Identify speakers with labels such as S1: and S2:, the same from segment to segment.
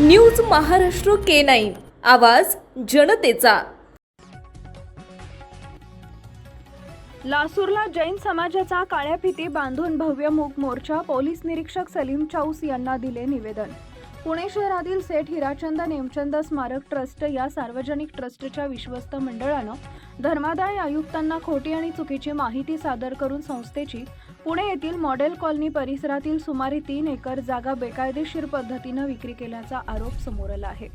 S1: News Maharashtra K nine. आवाज जनतेचा.
S2: लासूरला जैन समाजाचा काळ्या फिती बांधून भव्य मूक मोर्चा पोलीस निरीक्षक सलीम चाऊस यांना दिले निवेदन. पुणे शहरातील सेठ हिराचंद नेमचंद स्मारक ट्रस्ट या सार्वजनिक ट्रस्टच्या विश्वस्त मंडळानं धर्मादाय आयुक्तांना खोटी आणि चुकीची माहिती सादर करून संस्थेची पुणे येथील मॉडेल कॉलनी परिसरातील सुमारे तीन एकर जागा बेकायदेशीर पद्धतीनं विक्री केल्याचा आरोप समोर आला आहे.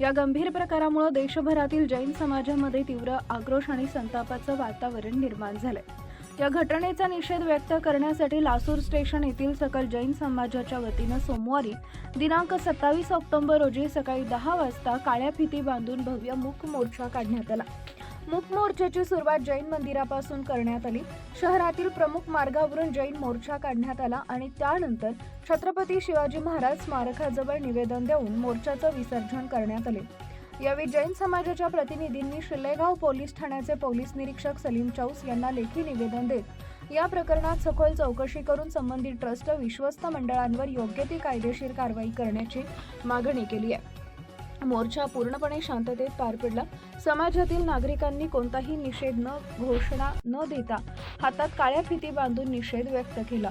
S2: या गंभीर प्रकारामुळे देशभरातील जैन समाजामध्ये तीव्र आक्रोश आणि संतापाचं वातावरण निर्माण झालंय. या घटनेचा निषेध व्यक्त करण्यासाठी लासूर स्टेशन येथील सकल जैन समाजाच्या वतीनं सोमवारी दिनांक सत्तावीस ऑक्टोबर रोजी सकाळी दहा वाजता काळ्या फिती बांधून भव्य मुख मोर्चा काढण्यात आला. मुख मोर्चाची सुरुवात जैन मंदिरापासून करण्यात आली. शहरातील प्रमुख मार्गावरून जैन मोर्चा काढण्यात आला आणि त्यानंतर छत्रपती शिवाजी महाराज स्मारकाजवळ निवेदन देऊन मोर्चाचं विसर्जन करण्यात आले. यावेळी जैन समाजाच्या प्रतिनिधींनी शिलेगाव पोलीस ठाण्याचे पोलीस निरीक्षक सलीम चौस यांना लेखी निवेदन देत या प्रकरणात सखोल चौकशी करून संबंधित ट्रस्ट विश्वस्त मंडळांवर योग्य ती कायदेशीर कारवाई करण्याची मागणी केली आहे. मोर्चा पूर्णपणे शांततेत पार पडला. समाजातील नागरिकांनी कोणताही निषेध न घोषणा न देता हातात काळ्या फिती बांधून निषेध व्यक्त केला.